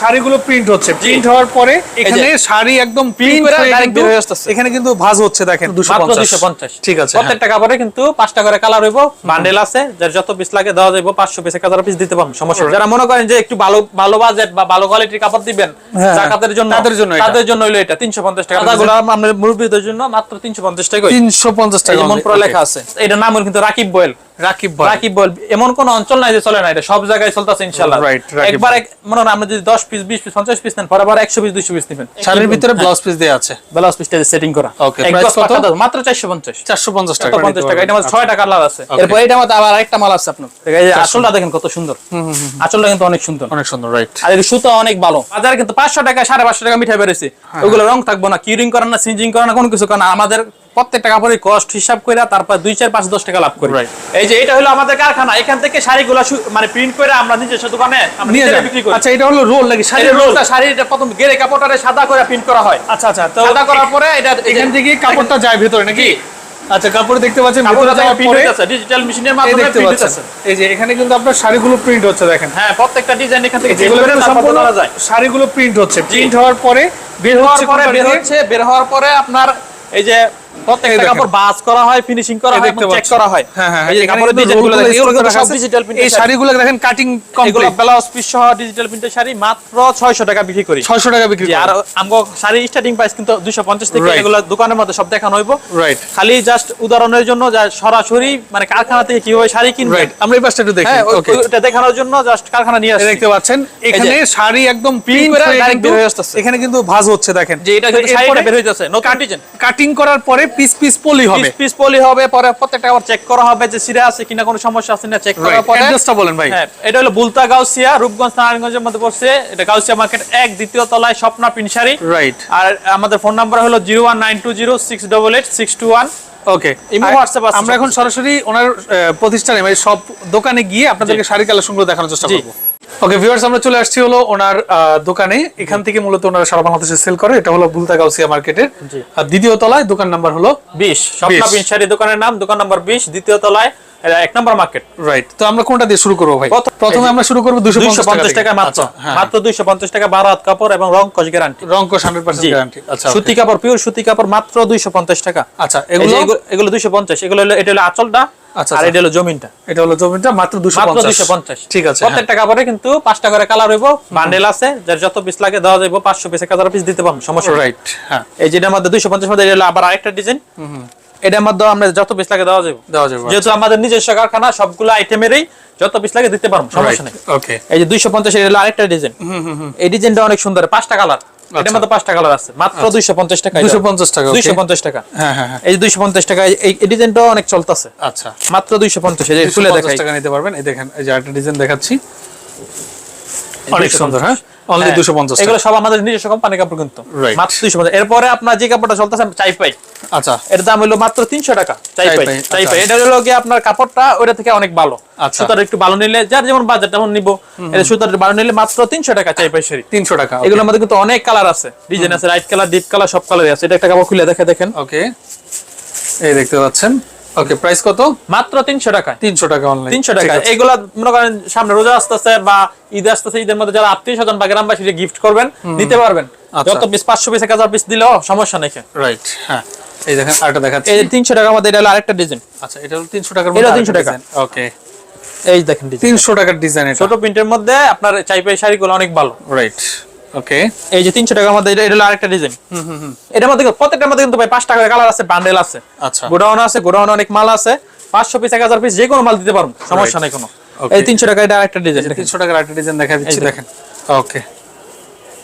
শাড়িগুলো প্রিন্ট হচ্ছে। প্রিন্ট হওয়ার পরে এখানে শাড়ি একদম প্রিন্ট হয়ে কিন্তু হয়ে। এখানে কিন্তু ভাঁজ হচ্ছে দেখেন দুশো মাত্র পঞ্চাশ। 250 ঠিক আছে হ্যাঁ। প্রত্যেকটা কাপড়ে কিন্তু পাঁচটা করে কালার হইব বান্ডেল আছে যার যত পিস লাগে দেওয়া যাবে 500 পিস 1000 পিস দিতে পারবেন সমস্যা যারা মনে করেন যে একটু ভালো ভালো বাজেট বা ভালো কোয়ালিটির কাপড় দিবেন হ্যাঁ, জাকাতের জন্য তাদের জন্য। তাদের জন্য হইল এটা 350 টাকা। দাদাগুলো আমাদের মুরব্বিদের জন্য মাত্র 350 টাকা তিনশো পঞ্চাশ এই টাকা যে মন লেখা আছে এটা নাম হলো কিন্তু রাকিব বয়েল। রাকিব রাকিব বয়েল এমন কোন অঞ্চল নাই যে চলে না এটা সব জায়গায় চলতেছে ইনশাআল্লাহ। একবার মনে হয় আমরা যদি 10 পিস 20 পিস 50 পিস নেন পরে আবার 100 পিস 200 পিস নেবেন শাড়ির ভিতরে ব্লাউজ পিস দেওয়া আছে। ব্লাউজ পিসটা সেটিং করা। মাত্র 450 চারশো পঞ্চাশ টাকা। আচ্ছা। 150 টাকা এটা মধ্যে 6 টাকা কালার আছে। এরপর এটা মধ্যে আবার আরেকটা মাল আছে আপনার। আসলটা দেখেন কত সুন্দর। আসলটা কিন্তু অনেক সুন্দর। অনেক সুন্দর রাইট আর এর সুতো অনেক ভালো। বাজারে কিন্তু 500 টাকা 550 টাকা মিঠাই বেরেছে হ্যাঁ, ওগুলো রং থাকব না কিউরিং করেন না সিঞ্জিং করেন না কোনো কিছু করেন আমাদের প্রত্যেকটা কাপড়ের কস্ট হিসাব করে তারপর 2 4 5 10 টাকা লাভ করি। এই যে এটা হলো আমাদের কারখানা। এখান থেকে শাড়িগুলো মানে প্রিন্ট করে আমরা নিজস্ব দোকানে নিয়ে নিজেরা বিক্রি করি। আচ্ছা এটা হলো রোল নাকি? শাড়ির রোলটা শাড়িটা প্রথম গেরে কাপড়টারে সাদা করে প্রিন্ট করা হয়। আচ্ছা আচ্ছা তো সাদা করার পরে এটা এখান থেকে কাপড়টা যায় ভেতরে নাকি? আচ্ছা কাপড় দেখতে পাচ্ছেন ভেতরে যাওয়ার পরে ডিজিটাল মেশিনের মাধ্যমে দেখতে পাচ্ছেন। এই যে এখানে কিন্তু আপনার শাড়িগুলো প্রিন্ট হচ্ছে দেখেন। হ্যাঁ প্রত্যেকটা ডিজাইন এখান থেকে যেগুলো সম্পূর্ণ সম্পূর্ণ করা যায়। শাড়িগুলো প্রিন্ট হচ্ছে। প্রিন্ট হওয়ার পরে বের হওয়ার পরে বের। হচ্ছে বের হওয়ার পরে আপনার এই যে প্রত্যেকটা কাপড় বাস করা হয় ফিনিশিং করা হয় চেক করা হয়। হ্যাঁ হ্যাঁ এই কাপড়ের ডিজাইনগুলো দেখেন এগুলো কিন্তু সব। ডিজিটাল এই শাড়িগুলো দেখেন কাটিং কমপ্লিট ব্লাউজ পিস সহ ডিজিটাল প্রিন্টের শাড়ি মাত্র 600 টাকা বিক্রি করি। 600 টাকা বিক্রি আর আমগো শাড়ি স্টার্টিং প্রাইস কিন্তু 250 থেকে এগুলো দোকানের মধ্যে সব দেখানো হইব। রাইট খালি জাস্ট উদাহরণের জন্য যা সরাসরি মানে কারখানা থেকে কীভাবে শাড়ি রাইট আমরা এই পাশটা একটু দেখি। হ্যাঁ ওকে ওইটা দেখানোর জন্য জাস্ট কারখানা নিয়ে আসছি। দেখতে পাচ্ছেন এখানে শাড়ি একদম প্রিন্ট করে কিন্তু বের হয়ে আসতেছে। এখানে কিন্তু ভাঁজ হচ্ছে দেখেন। যে এটা কিন্তু শাড়িটা বের নতুন ডিজাইন কাটিং করার পরে পিস পিস পলি হবে। পিস পিস পলি হবে পরে প্রত্যেকটা আবার চেক করা হবে যে সিরা আছে কিনা কোনো সমস্যা আছে না চেক করার পরে অ্যাড্রেসটা বলেন ভাই। হ্যাঁ এটা হলো বুলতা গাউসিয়া রূপগঞ্জ নারায়ণগঞ্জের মধ্যে পড়ছে। এটা গাউসিয়া মার্কেট এক দ্বিতীয় তলায় স্বপ্না পিনসারি। রাইট আর আমাদের ফোন নাম্বার হলো zero one nine two zero six double eight six two one. Okay Imo, WhatsApp আমরা এখন সরাসরি ওনার প্রতিষ্ঠানে মানে সব দোকানে গিয়ে আপনাদেরকে শাড়ি কালেকশনগুলো দেখানোর চেষ্টা। করব। ওকে ভিউয়ার্স আমরা চলে আসছি হলো ওনার দোকানে। এখান থেকে মূলত ওনারা সারা বাংলাদেশে সেল করে। এটা হলো বুলতা গাউসিয়া মার্কেটের দ্বিতীয় তলায় দোকান নাম্বার হলো বিশ। স্বপ্না 20 দোকানের নাম দোকান নাম্বার বিশ দ্বিতীয় তলায় এক নম্বর মার্কেট রাইট তো আমরা কোনটা দিয়ে শুরু করব ভাই? প্রথমে আমরা শুরু করব দুশো দুইশো পঞ্চাশ টাকা মাত্র। হ্যাঁ। মাত্র দুইশো পঞ্চাশ টাকা বারো হাত কাপড় এবং রং কস গ্যারান্টি রংকশ হান্ড্রেড পার্সেন্ট গ্যারান্টি আচ্ছা সুতি কাপড় পিওর সুতি কাপড় মাত্র দুইশো পঞ্চাশ টাকা। আচ্ছা এগুলো? এগুলো- দুইশো পঞ্চাশ। এগুলো এটা হলো আঁচলটা। আচ্ছা, আর আচ্ছা। এটা হলো জমিনটা। এটা হলো মাত্র ঠিক আছে হ্যাঁ। প্রত্যেকটা কাপড়ে কিন্তু পাঁচটা করে কালার হইব বান্ডেল আছে যার যত পিস লাগে দেওয়া যাবে পাঁচশো পিস এক হাজার পিস দিতে পারব সমস্যা রাইট হ্যাঁ। এই যেটার মধ্যে এটা আবার আরেকটা ডিজাইন এটার মধ্যে আমরা যত পিস লাগে দেওয়া যাবে দেওয়া যাবে যেহেতু আমাদের নিজস্ব কারখানা সবগুলো আইটেমেরই যত পিস লাগে দিতে পারব সমস্যা নেই। ওকে এই যে দুইশো পঞ্চাশ এটা হলো আরেকটা ডিজাইন এই ডিজাইনটা অনেক সুন্দর পাঁচটা কালার এটার মাত্র মধ্যে পাঁচটা কালার আছে। মাত্র দুইশো পঞ্চাশ টাকা দুশো পঞ্চাশ টাকা দুইশো পঞ্চাশ টাকা। হ্যাঁ হ্যাঁ হ্যাঁ। এই দুইশো পঞ্চাশ টাকা এই ডিজাইনটা অনেক চলতেছে। আচ্ছা। মাত্র দুইশো পঞ্চাশ এই খুলে দেখাই। টাকা নিতে পারবেন। এই দেখেন এই যে একটা ডিজাইন দেখাচ্ছি। অনেক সুন্দর হ্যাঁ? অনলি হ্যাঁ, দুশো পঞ্চাশ এগুলো সব আমাদের নিজস্ব কোম্পানি কাপড় কিন্তু। মাত্র দুইশো পঞ্চাশ। এরপরে আপনার যে কাপড়টা চলতেছে চাই পাই আচ্ছা। এর দাম হলো মাত্র তিনশো টাকা চাই পাই চাই আচ্ছা। পাই এটা হলো কি আপনার কাপড়টা ওটা থেকে অনেক ভালো। আচ্ছা। সুতার একটু ভালো নিলে যার যেমন বাজেট তেমন নিবো। এটা সুতার ভালো নিলে মাত্র তিনশো টাকা চাই পাই শাড়ি। তিনশো টাকা এগুলোর মধ্যে কিন্তু অনেক কালার আছে। ডিজাইন আছে লাইট কালার ডিপ কালার সব কালারই আছে। এটা একটা কাপড় খুলে দেখে দেখেন। ওকে এই দেখতে পাচ্ছেন। ওকে প্রাইস কত? মাত্র তিনশো টাকা তিনশো টাকা অনলাইন তিনশো টাকা এগুলা মনে করেন সামনে রোজা আসতেছে বা ঈদ আসতেছে ঈদের মধ্যে যারা আত্মীয় স্বজন বা গিফট করবেন নিতে পারবেন। আচ্ছা। যত পিস পাঁচশো পিস দিলেও সমস্যা নেই রাইট হ্যাঁ। এই দেখেন আরেকটা দেখাচ্ছি। এই তিনশো টাকার মধ্যে এটা হলো আরেকটা ডিজাইন আচ্ছা এটা হলো টাকার এটা 300 টাকা। ওকে এই দেখেন ডিজাইন তিনশো টাকার ডিজাইন ছোট প্রিন্টের মধ্যে আপনার চাইপাই শাড়িগুলো অনেক ভালো। রাইট ওকে এই যে তিনশো টাকার মধ্যে এটা হলো আরেকটা ডিজাইন এটার মধ্যে প্রত্যেকটার মধ্যে কিন্তু ভাই পাঁচ টাকার কালার আছে বান্ডেল আছে। আচ্ছা। গোডাউন আছে গোডাউন অনেক মাল আছে। পাঁচশো পিস এক হাজার পিস যে কোনো মাল দিতে পারব সমস্যা নেই কোনো। এই তিনশো টাকা এটা আরেকটা ডিজাইন তিনশো টাকার আরেকটা ডিজাইন দেখা দিচ্ছি দেখেন। ওকে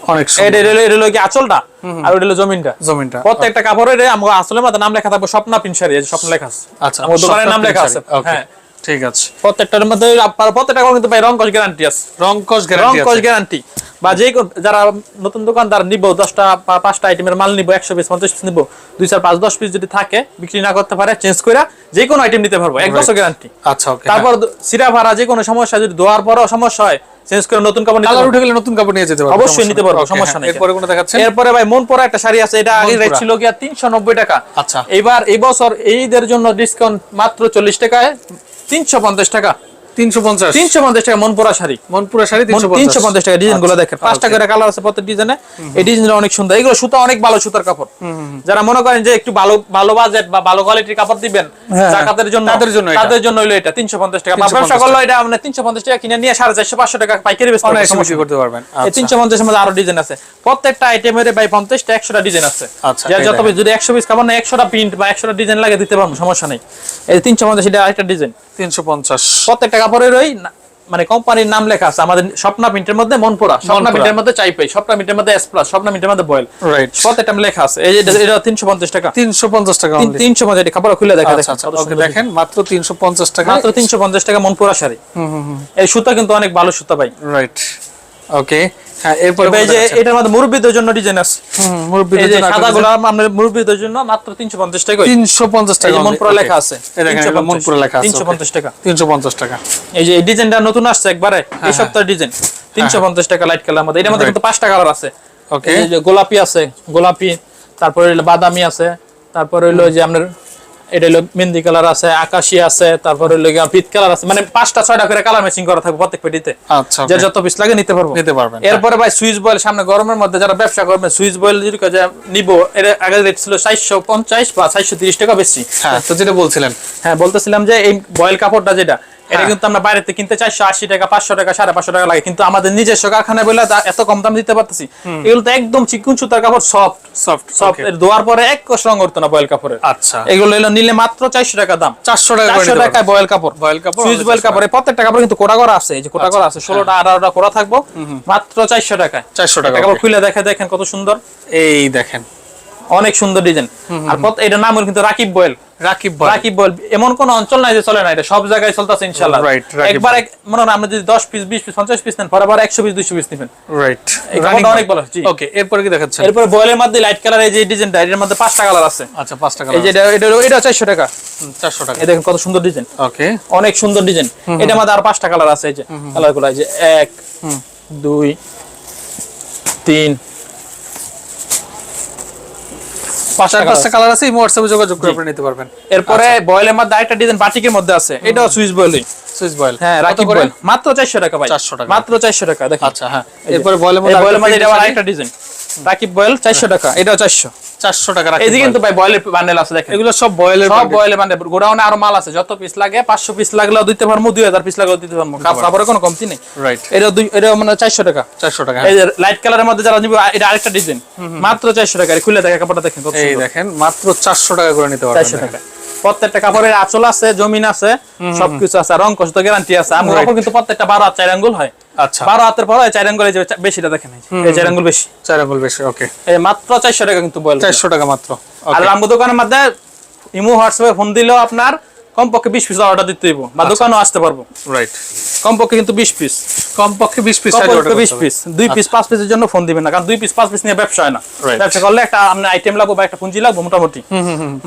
অনেক এটা হলো- এটা হলো কি আঁচলটা? আর ওটা হলো জমিনটা। জমিনটা। প্রত্যেকটা কাপড়ের আমার আসলে নাম লেখা থাকবে স্বপ্না পিনসারি এই স্বপ্ন লেখা আছে। আচ্ছা আমার দোকানের নাম লেখা আছে। হ্যাঁ। ঠিক আছে। প্রত্যেকটার মধ্যে প্রত্যেকটা কিন্তু ভাই রং কস গ্যারান্টি আছে রং গ্যারান্টি কস গ্যারান্টি বা যে যারা নতুন দোকানদার নিব দশটা বা পাঁচটা আইটেমের মাল নিব একশো পিস পঞ্চাশ পিস নিব দুই চার পাঁচ দশ পিস যদি থাকে বিক্রি না করতে পারে চেঞ্জ করে যে কোনো আইটেম নিতে পারব এক বছর গ্যারান্টি আচ্ছা তারপর সিরা ভাড়া যে কোনো সমস্যা যদি ধোয়ার পরও সমস্যা হয় চেঞ্জ করে নতুন কাপড় নিতে কালার উঠে গেলে নতুন কাপড় নিয়ে যেতে পারব অবশ্যই নিতে পারব, সমস্যা হ্যাঁ। এরপরে কোনটা দেখাচ্ছেন? এরপরে ভাই মন পরা একটা শাড়ি আছে এটা আগে রেট মনপুরা। ছিল গিয়া তিনশো নব্বই টাকা। আচ্ছা। এবার এই বছর ঈদের জন্য ডিসকাউন্ট মাত্র চল্লিশ টাকায় তিনশো পঞ্চাশ টাকা। টাকা মন শাড়ি। মনপুরা শাড়ি টাকা আচ্ছা, দেখেন। পাঁচটা করে কালার আছে প্রত্যেক ডিজাইনে এই ডিজাইনটা অনেক সুন্দর। এগুলো সুতা অনেক ভালো সুতার কাপড়। যারা মনে করেন যে একটু ভালো ভালো বাজেট বা ভালো কোয়ালিটির কাপড় দিবেন হ্যাঁ, জাকাতের জন্য তাদের জন্য তাদের জন্য হলো এটা টাকা। 350 ব্যবসা এটা আপনি তিনশো পঞ্চাশ টাকা কিনে নিয়ে সাড়ে চারশো পাঁচশো টাকা পাইকারি বেচতে সমস্যা। করতে পারবেন। এই আচ্ছা। তিনশো পঞ্চাশের মধ্যে আরও ডিজাইন আছে। প্রত্যেকটা আইটেমের বাই পঞ্চাশটা একশোটা ডিজাইন আছে। আচ্ছা, যার যত যদি একশো পিস কাপড় না একশোটা প্রিন্ট বা একশোটা ডিজাইন লাগে দিতে পারব সমস্যা নেই। এই তিনশো পঞ্চাশ এটা আরেকটা ডিজাইন তিনশো পঞ্চাশ। প্রত্যেকটা কাপড়ের ওই মানে কোম্পানির নাম লেখা আছে। আমাদের স্বপ্না প্রিন্টের মধ্যে মনপুরা। স্বপ্না। প্রিন্টের মধ্যে চাইপাই স্বপ্না প্রিন্টের মধ্যে এস প্লাস স্বপ্না প্রিন্টের মধ্যে বয়েল রাইট প্রত্যেকটা লেখা আছে। এই এটা- এটা তিনশো পঞ্চাশ টাকা। তিনশো পঞ্চাশ টাকা এটা কাপড় খুলে দেখা আচ্ছা আচ্ছা ওকে দেখেন মাত্র তিনশো পঞ্চাশ টাকা। মাত্র তিনশো পঞ্চাশ টাকা মনপুরা শাড়ি। এই সুতা কিন্তু অনেক ভালো সুতা ভাই। রাইট ওকে হ্যাঁ এরপরে এই যে এটার মধ্যে মুরব্বীদের জন্য ডিজাইন আছে। এই যে সাদা গোলাপ মুরব্বীদের জন্য মাত্র তিনশো পঞ্চাশ টাকা তিনশো পঞ্চাশ এই টাকা লেখা আছে। মনপুরা লেখা আছে তিনশো পঞ্চাশ টাকা। তিনশো পঞ্চাশ টাকা। এই যে এই ডিজাইনটা নতুন আসছে একবারে এই সপ্তাহের ডিজাইন। তিনশো পঞ্চাশ টাকা লাইট কালার মধ্যে। এটার মধ্যে. কিন্তু পাঁচটা কালার আছে। ওকে এই যে গোলাপি আছে গোলাপি তারপরে বাদামি আছে তারপরে হইল যে আপনার এটা হলো মেহেন্দি কালার আছে আকাশি আছে তারপরে পিত কালার আছে। মানে পাঁচটা ছয়টা করে কালার ম্যাচিং করা থাকবে প্রত্যেক পেটিতে। আচ্ছা যে যত পিস লাগে নিতে পারব। নিতে পারবেন এরপরে ভাই সুইচ বয়েল সামনে গরমের মধ্যে যারা ব্যবসা করবে সুইচ বয়েল যদি নিব এর আগে রেট ছিল চারশো পঞ্চাশ বা চারশো তিরিশ টাকা বেশি। হ্যাঁ তো যেটা বলছিলেন। হ্যাঁ বলতেছিলাম যে এই বয়েল কাপড়টা যেটা এটা হ্যাঁ। কিন্তু আমরা বাইরেতে কিনতে চারশো আশি টাকা পাঁচশো টাকা সাড়ে পাঁচশো টাকা লাগে। কিন্তু আমাদের নিজস্ব কারখানায় বলে এত কম দাম দিতে পারতেছি। এগুলো তো একদম চিকুন সুতার কাপড় সফট সফট সফট ধোয়ার পরে এক কোষ রং করতো না বয়েল কাপড়ের। আচ্ছা। এগুলো এলো নিলে মাত্র চারশো টাকা দাম। চারশো টাকা চারশো টাকায় বয়েল কাপড়। বয়েল কাপড় সুইচ বয়েল 400 কাপড়। প্রত্যেকটা কাপড় কিন্তু কোটা করা আছে এই যে কোটা করা আছে ষোলোটা আঠারোটা কোটা থাকব। মাত্র চারশো টাকায়। 400 টাকা, খুলে দেখে দেখেন কত সুন্দর। এই দেখেন। অনেক সুন্দর ডিজাইন আর এটার নাম কিন্তু Rakib voile. Rakib voile. Rakib voile এমন কোন অঞ্চল নাই যে চলে না এটা সব জায়গায় চলতেছে ইনশাআল্লাহ। একবার মনে হয় আমরা যদি 10 পিস 20 পিস 50 পিস নেন পরে আবার 100 পিস 200 পিস নেবেন। রাইট এটা অনেক ওকে এরপর কি এরপর বয়েলের মধ্যে লাইট কালার এই যে ডিজাইন এর মধ্যে পাঁচটা কালার আছে। আচ্ছা পাঁচটা কালার এই যে এটা এটা 400 টাকা। 400 টাকা। এই দেখেন কত সুন্দর ডিজাইন ওকে অনেক সুন্দর ডিজাইন এটা মধ্যে আর পাঁচটা কালার আছে এই যে কালারগুলো এই যে 1 2 3 চার পাঁচটা কালার আছে হোয়াটসঅ্যাপে যোগাযোগ করে আপনি নিতে পারবেন। এরপরে বয়েলের মধ্যে আরেকটা ডিজাইন বাটিকের মধ্যে আছে। এটাও সুইচ বয়েলই সুইচ বয়েল হ্যাঁ রাকিব বয়েল মাত্র 400 টাকা ভাই। 400 টাকা। মাত্র 400 টাকা দেখেন। আচ্ছা হ্যাঁ। এরপরে বয়েলের মধ্যে বয়েলের মধ্যে এটা আরেকটা আরেকটা ডিজাইন রাকিব বয়েল 400 টাকা এটাও 400 টাকা এই কিন্তু ভাই বয়েলের বান্ডেল আছে দেখেন। এগুলো সব বয়েলের সব বয়েলের বান্ডেল গোডাউনে আরও মাল আছে যত পিস লাগে 500 পিস লাগলেও দিতে পারব 2000 পিস লাগলেও দিতে কাপড়ে কোনো কমতি নেই। রাইট এটা দুই এটা মানে 400 টাকা। চারশো টাকা এই লাইট কালারের মধ্যে যারা নিবে এটা আরেকটা ডিজাইন মাত্র 400 টাকা খুলে দেখে কাপড়টা দেখেন কত এই দেখেন মাত্র চারশো টাকা করে নিতে পারবেন। টাকা। প্রত্যেকটা কাপড়ের আঁচল আছে জমিন আছে সবকিছু আছে রং কষ্ট গ্যারান্টি আছে। আমার কিন্তু প্রত্যেকটা বারো চার আঙ্গুল হয়। আচ্ছা। বারো হাতের পর চার আঙ্গুল এই বেশিটা দেখেন এই চার আঙ্গুল বেশি। চার আঙ্গুল বেশি ওকে এই মাত্র চারশো টাকা কিন্তু বল টাকা মাত্র আর. রামগো দোকানের মধ্যে ইমো হোয়াটসঅ্যাপে ফোন দিলেও আপনার কমপক্ষে বিশ পিস অর্ডার দিতে হইব বা দোকানেও আসতে পারব। রাইট কমপক্ষে কিন্তু বিশ পিস কমপক্ষে বিশ পিস বিশ পিস দুই পিস পাঁচ পিসের জন্য ফোন দিবেন না কারণ দুই পিস পাঁচ পিস নিয়ে ব্যবসা হয় না। ব্যবসা করলে একটা আপনার আইটেম লাগবে বা একটা পুঁজি লাগবে মোটামুটি।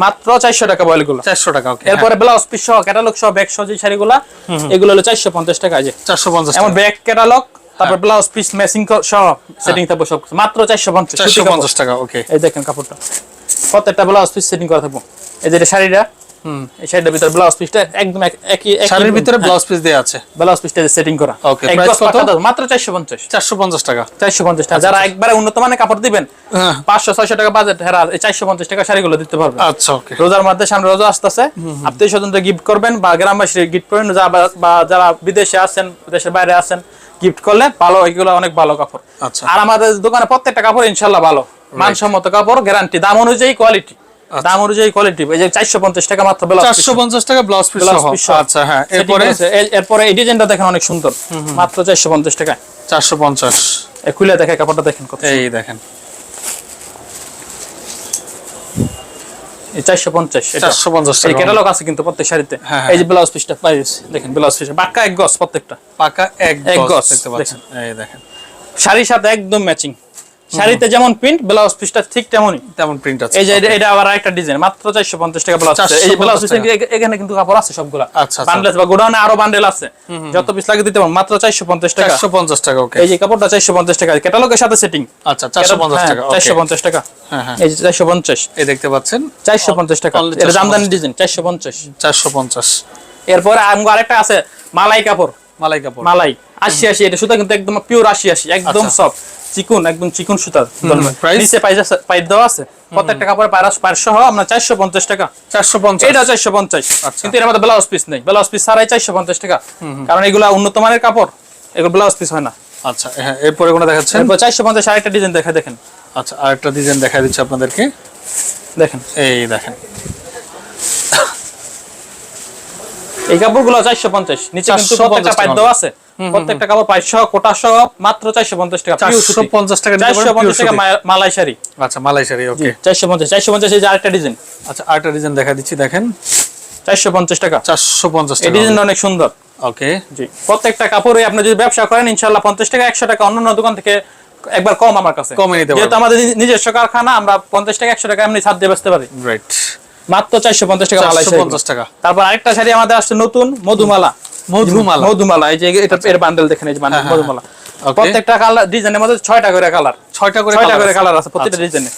মাত্র চারশো টাকা বয়েলগুলো চারশো টাকা এরপরে ব্লাউজ পিস সহ ক্যাটালগ সহ ব্যাগ সহ যে শাড়িগুলা এগুলো হলো চারশো পঞ্চাশ টাকা আছে চারশো পঞ্চাশ এমন ব্যাগ ক্যাটালগ তারপর ব্লাউজ পিস ম্যাচিং সহ সেটিং থাকব সব। মাত্র চারশো পঞ্চাশ। চারশো পঞ্চাশ টাকা ওকে এই দেখেন কাপড়টা। প্রত্যেকটা ব্লাউজ পিস সেটিং করা থাকব। এই যে এটা শাড়িটা এই শাড়িটার ভিতরে ব্লাউজ পিসটা একদম একই একই শাড়ির ভিতরে ব্লাউজ পিস দেওয়া আছে। ব্লাউজ পিসটা সেটিং করা। Okay, এক কত? মাত্র চারশো পঞ্চাশ। চারশো পঞ্চাশ টাকা। চারশো পঞ্চাশ টাকা। যারা একবারে উন্নত মানের কাপড় দিবেন। পাঁচশো ছয়শো টাকা বাজেট হেরা এই চারশো পঞ্চাশ টাকা শাড়িগুলো দিতে পারবে। আচ্ছা ওকে রোজার মধ্যে সামনে রোজা আসতেছে। স্বজনদের গিফট করবেন বা গ্রামবাসী গিফট করবেন বা- বা যারা বিদেশে আছেন দেশের বাইরে আছেন গিফট করলে ভালো এগুলো অনেক ভালো কাপড়। আচ্ছা। আর আমাদের দোকানে প্রত্যেকটা কাপড় ইনশাল্লাহ ভালো। মানসম্মত কাপড় গ্যারান্টি দাম অনুযায়ী কোয়ালিটি দাম অনুযায়ী কোয়ালিটি এই যে চারশো পঞ্চাশ টাকা মাত্র ব্লাউজ চারশো পঞ্চাশ টাকা ব্লাউজ পিস সহ। আচ্ছা হ্যাঁ এরপরে? এরপরে এই ডিজাইনটা দেখেন অনেক সুন্দর। মাত্র চারশো পঞ্চাশ টাকা চারশো পঞ্চাশ। এ খুলে দেখে কাপড়টা দেখেন কত এই দেখেন। এই চারশো পঞ্চাশ চারশো পঞ্চাশ এই টাকা। ক্যাটালগ আছে কিন্তু প্রত্যেক শাড়িতে। হ্যাঁ, হ্যাঁ। এই যে ব্লাউজ পিসটা পাইস দেখেন ব্লাউজ পিস বাক্কা এক গজ প্রত্যেকটা। পাকা এক গজ, দেখতে পাচ্ছেন। এই দেখেন। শাড়ির সাথে একদম ম্যাচিং শাড়িতে যেমন প্রিন্ট ব্লাউজ পিসটা ঠিক তেমনই। তেমন প্রিন্ট আছে। এই যে এটা- আবার একটা ডিজাইন মাত্র চারশো পঞ্চাশ টাকা ব্লাউজ 450 এই ব্লাউজ পিস এখানে কিন্তু কাপড় আছে সবগুলা। আচ্ছা, আচ্ছা। বান্ডেল বা গোডাউনে আরও বান্ডেল আছে। যত পিস লাগে দিতে মাত্র চারশো পঞ্চাশ টাকা। চারশো পঞ্চাশ টাকা ওকে এই যে কাপড়টা চারশো পঞ্চাশ টাকা। ক্যাটালগের সাথে সেটিং আচ্ছা চারশো পঞ্চাশ টাকা চারশো okay। পঞ্চাশ টাকা। হ্যাঁ হ্যাঁ। এই যে চারশো পঞ্চাশ। এই দেখতে পাচ্ছেন? চারশো পঞ্চাশ টাকা। এটা জামদানি ডিজাইন চারশো পঞ্চাশ। চারশো পঞ্চাশ। এরপরে আমগো আরেকটা আছে মালাই কাপড়। মালাই কাপড়। মালাই। আশি আশি এটা সুতা কিন্তু একদম পিওর আশি আশি একদম আচ্ছা। সব চিকুন একদম চিকুন সুতা নিচে পাইপ দেওয়া আছে। প্রত্যেকটা কাপড়ে পাঁচশো সহ আমরা চারশো পঞ্চাশ টাকা। চারশো পঞ্চাশ। এটা চারশো পঞ্চাশ। আচ্ছা। কিন্তু এর মধ্যে ব্লাউজ পিস নেই। ব্লাউজ পিস ছাড়াই চারশো পঞ্চাশ টাকা। কারণ এগুলা উন্নত মানের কাপড়। এগুলো ব্লাউজ পিস হয় না। আচ্ছা হ্যাঁ এরপরে কোনো দেখাচ্ছেন? চারশো পঞ্চাশ আরেকটা ডিজাইন দেখা দেখেন। আচ্ছা আরেকটা ডিজাইন দেখা দিচ্ছে আপনাদেরকে। দেখেন। এই দেখেন। এই কাপড়গুলো চারশো পঞ্চাশ। নিচে কিন্তু প্রত্যেকটা পাইপ দেওয়া আছে। প্রত্যেকটা কাপড় সহ কোটা সহ মাত্র চারশো পঞ্চাশ টাকা চারশো পঞ্চাশ টাকা চারশো পঞ্চাশ টাকা মালাই শাড়ি আচ্ছা মালাই শাড়ি ওকে চারশো পঞ্চাশ চারশো পঞ্চাশ এই যে আরেকটা ডিজাইন। আচ্ছা আরেকটা ডিজাইন দেখা দিচ্ছি দেখেন। চারশো পঞ্চাশ টাকা। চারশো পঞ্চাশ এই টাকা ডিজাইনটা অনেক সুন্দর। ওকে জি প্রত্যেকটা কাপড়ে আপনি যদি ব্যবসা করেন ইনশাল্লাহ পঞ্চাশ টাকা একশো টাকা অন্যান্য দোকান থেকে একবার কম আমার কাছে। কমে নিতে যেহেতু আমাদের নিজস্ব কারখানা আমরা পঞ্চাশ টাকা একশো টাকা এমনি ছাড় দিয়ে বেচতে পারি। রাইট মাত্র চারশো পঞ্চাশ টাকা মালাই পঞ্চাশ টাকা। তারপর আরেকটা শাড়ি আমাদের আসছে নতুন মধুমালা। মধুমালা। মধুমালা এই যে এটা এর বান্ডেল দেখেন এই যে বান্ডেল হ্যাঁ, হ্যাঁ, মধুমালা। প্রত্যেকটা কালার ডিজাইনের মধ্যে ছয়টা করে কালার ছয়টা করে ছয়টা করে কালার আছে প্রত্যেকটা ডিজাইনে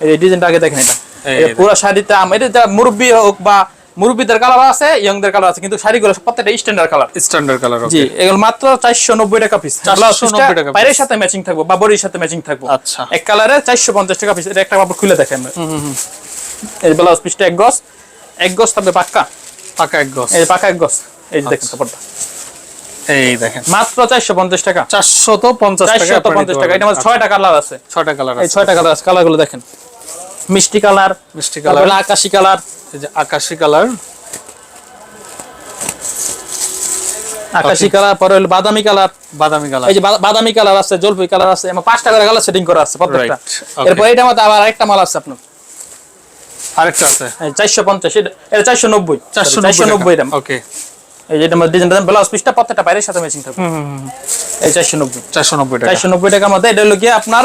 এই ডিজাইনটা আগে দেখেন এটা। পুরো শাড়িতে আম এটা মুরব্বি হোক বা মুরব্বিদের কালার আছে ইয়ংদের কালার আছে কিন্তু শাড়িগুলো প্রত্যেকটা স্ট্যান্ডার্ড কালার স্ট্যান্ডার্ড কালার জি এগুলো মাত্র চারশো নব্বই টাকা পিস 490 টাকা সাথে ম্যাচিং থাকব বা বডির সাথে ম্যাচিং থাকব। আচ্ছা। এক কালারে চারশো পঞ্চাশ টাকা পিস এটা একটা কাপড় খুলে দেখেন। এই ব্লাউজ পিসটা এক গজ। এক গজ থাকবে পাক্কা? পাকা এক গজ। এই পাকা এক গজ। এই যে দেখেন কাপড়টা। এই মাত্র টাকা। টাকা টাকা। এটা কালার আছে। আচ্ছা, ছয়টা কালার এই আছে। কালার আছে। কালার দেখেন। মিষ্টি কালার মিষ্টি কালার। আকাশি কালার। এই যে আকাশি কালার। আকাশি কালার পরে হলো বাদামি কালার। বাদামি কালার। এই যে বাদামি কালার আছে জলপাই কালার আছে পাঁচটা করে কালার সেটিং করা আছে প্রত্যেকটা। এরপর এটা মধ্যে আবার আরেকটা মাল আছে আপনার। আরেকটা আছে। চারশো পঞ্চাশ এটা চারশো নব্বই। চারশো চারশো নব্বই দাম ওকে এই যে এটা ডিজাইন ব্লাউজ পিসটা প্রত্যেকটা বাইরের সাথে ম্যাচিং থাকবে। এই চারশো নব্বই। চারশো নব্বই টাকা। চারশো নব্বই টাকার মধ্যে এটা হলো গিয়ে আপনার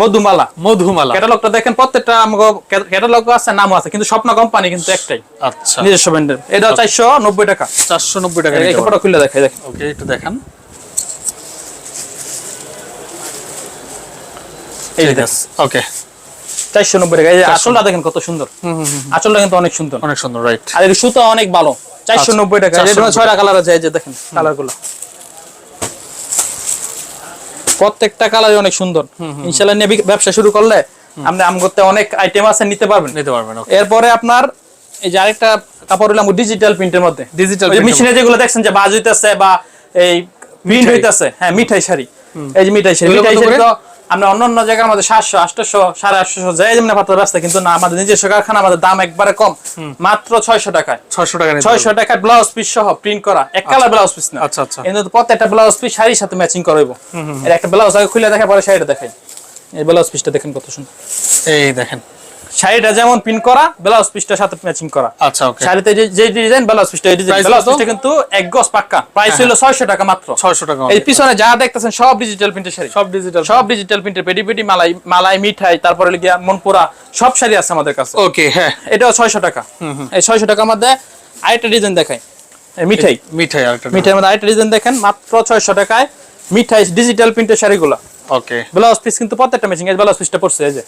মধুমালা। মধুমালা। ক্যাটালগটা দেখেন প্রত্যেকটা আমাকে ক্যাটালগ আছে নামও আছে কিন্তু স্বপ্ন কোম্পানি কিন্তু একটাই। আচ্ছা। নিজস্ব ব্র্যান্ডের এটা চারশো নব্বই টাকা। চারশো নব্বই টাকা এই কাপড়টা খুলে দেখাই দেখেন। ওকে একটু দেখান। এই ওকে চারশো নব্বই টাকা। আঁচলটা দেখেন কত সুন্দর। আঁচলটা কিন্তু অনেক সুন্দর। অনেক সুন্দর রাইট আর এর সুতো অনেক ভালো। চারশো আচ্ছা, নব্বই টাকা। ছয়টা কালার আছে যে দেখেন কালার প্রত্যেকটা কালারই অনেক সুন্দর। ইনশাল্লাহ নিয়ে ব্যবসা শুরু করলে আপনি আম করতে অনেক আইটেম আছে নিতে পারবেন। নিতে পারবেন এরপরে আপনার এই যে আরেকটা কাপড় হলাম ডিজিটাল প্রিন্টের মধ্যে। এর মেশিনে যেগুলো দেখছেন যে বাজ হইতেছে বা এই প্রিন্ট হইতেছে হ্যাঁ মিঠাই শাড়ি। এই যে মিঠাই শাড়ি। মিঠাই শাড়ি আমরা অন্য অন্য জায়গায় আমাদের সাতশো আটশো সাড়ে আটশো যাই যেমন পাতা রাস্তা কিন্তু না আমাদের নিজস্ব কারখানা আমাদের দাম একবারে কম। মাত্র ছয়শো টাকায়। ছয়শো টাকা ছয়শো টাকায় ব্লাউজ পিস সহ প্রিন্ট করা। এক কালার ব্লাউজ পিস না। আচ্ছা, আচ্ছা। কিন্তু প্রত্যেকটা ব্লাউজ পিস শাড়ির সাথে ম্যাচিং করাইব এর একটা ব্লাউজ আগে খুলে দেখা পরে শাড়িটা দেখাই। এই ব্লাউজ পিসটা দেখেন কত সুন্দর। এই দেখেন। শাড়িটা যেমন প্রিন্ট করা ব্লাউজ পিসটার সাথে ম্যাচিং করা। আচ্ছা ওকে শাড়িতে যে ডিজাইন ব্লাউজ পিসটা এই ডিজাইন ব্লাউজ পিসটা কিন্তু এক গজ পাক্কা। প্রাইস হলো 600 টাকা মাত্র। ছয়শো টাকা এই পিছনে যা দেখতেছেন সব ডিজিটাল প্রিন্টের শাড়ি। সব ডিজিটাল সব ডিজিটাল প্রিন্টের পেডি পেডি মালাই মালাই মিঠাই তারপরে গিয়া মনপুরা সব শাড়ি আছে আমাদের কাছে। ওকে হ্যাঁ। এটাও 600 টাকা। এই 600 টাকার মধ্যে আরেকটা ডিজাইন দেখাই। এই মিঠাই। মিঠাই আরেকটা মিঠাইয়ের মধ্যে আরেকটা ডিজাইন দেখেন মাত্র 600 টাকায় মিঠাই ডিজিটাল প্রিন্টের শাড়িগুলো। ওকে ব্লাউজ পিস কিন্তু প্রত্যেকটা ম্যাচিং এই ব্লাউজ পিসটা পড়ছে এই যে।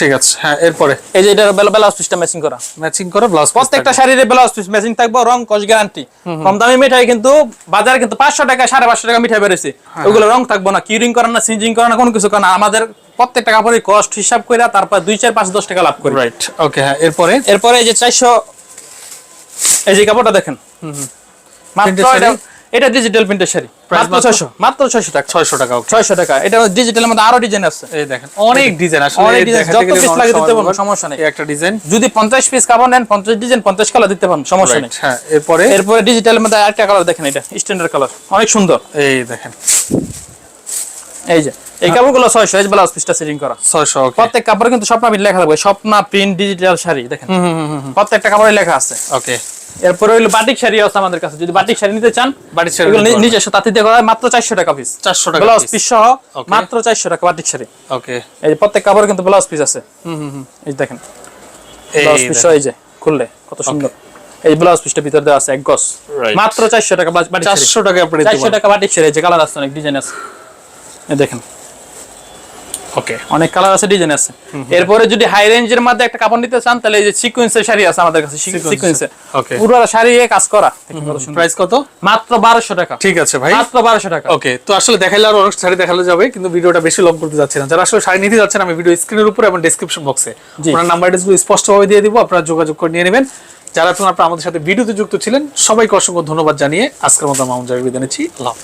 ঠিক আছে হ্যাঁ এরপরে। এই যে এটা ব্লাউজ পিসটা ম্যাচিং করা। ম্যাচিং করে ব্লাউজ প্রত্যেকটা শাড়ির ব্লাউজ পিস ম্যাচিং থাকব রং কস গ্যারান্টি কম দামি মিঠাই কিন্তু বাজারে কিন্তু পাঁচশো টাকা সাড়ে পাঁচশো টাকা মিঠাই বেড়েছে। হ্যাঁ, ওগুলো রং থাকব না কিউরিং করে না সিঞ্জিং করে না কোনো কিছু করে না। আমাদের প্রত্যেকটা কাপড়ের কস্ট হিসাব করে তারপর দুই চার পাঁচ দশ টাকা লাভ করি। রাইট ওকে হ্যাঁ এরপরে? এরপরে এই যে চারশো এই যে কাপড়টা দেখেন। মাত্র Printed শাড়ি? এটা- এটা ডিজিটাল প্রিন্টের শাড়ি। মাত্র টাকা। টাকা টাকা। এটা ডিজিটালের মধ্যে আরও ডিজাইন আছে। এই দেখেন অনেক ডিজাইন আসলে অনেক এই যত গেলে লাগে দিতে সময় সমস্যা নেই। একটা ডিজাইন যদি পঞ্চাশ পিস কাপড় নেন পঞ্চাশ ডিজাইন পঞ্চাশ কালার দিতে পারবেন সমস্যা নেই। হ্যাঁ এরপরে? এরপরে ডিজিটালের মধ্যে আরেকটা কালার দেখেন এটা স্ট্যান্ডার্ড কালার অনেক সুন্দর। এই দেখেন। এই যে এই কাপড়গুলো ছয়শো এই ব্লাউজ পিসটা সেটিং করা। ছয়শো ওকে প্রত্যেক কাপড়ে কিন্তু স্বপ্না প্রিন্ট লেখা থাকবে স্বপ্না প্রিন্ট ডিজিটাল শাড়ি দেখেন। প্রত্যেকটা কাপড়ে লেখা আছে। ওকে এরপরে হইল বাটিক শাড়ি আছে আমাদের কাছে। যদি বাটিক শাড়ি নিতে চান বাটিক শাড়ি এগুলো। নিজস্ব তাঁতিতে করা মাত্র চারশো টাকা পিস চারশো টাকা ব্লাউজ পিস সহ মাত্র চারশো টাকা বাটিক শাড়ি। ওকে এই প্রত্যেক কাপড়ে কিন্তু ব্লাউজ পিস আছে। এই দেখেন। ব্লাউজ পিস এই যে খুললে কত সুন্দর। এই ব্লাউজ পিসটা ভিতর দেওয়া আছে এক গজ। মাত্র চারশো টাকা বাটিক টাকা আপনি। টাকা বাটিক শাড়ি যে কালার আছে অনেক ডিজাইন আছে। এই দেখেন। ওকে অনেক কালার আছে ডিজাইন আছে। এরপরে যদি হাই রেঞ্জের মধ্যে একটা কাপড় নিতে চান তাহলে এই যে সিকোয়েন্সের শাড়ি আছে আমাদের কাছে Okay. পুরো শাড়ি এ কাজ করা। প্রাইস কত মাত্র বারোশো টাকা। ঠিক আছে ভাই। মাত্র বারোশো টাকা। ওকে তো আসলে দেখাইলে আর অনেক শাড়ি দেখালে যাবে কিন্তু ভিডিওটা বেশি লং করতে যাচ্ছে না। যারা আসলে শাড়ি নিতে যাচ্ছেন আমি ভিডিও স্ক্রিনের উপরে এবং ডেসক্রিপশন বক্সে। ওনার নাম্বারগুলো স্পষ্টভাবে দিয়ে দিব আপনারা যোগাযোগ করে নিয়ে নেবেন। যারা এখন আপনারা আমাদের সাথে ভিডিওতে যুক্ত ছিলেন সবাইকে অসংখ্য ধন্যবাদ জানিয়ে আজকের মতো মামুন জারি বিদায় নিচ্ছি। আল্লাহ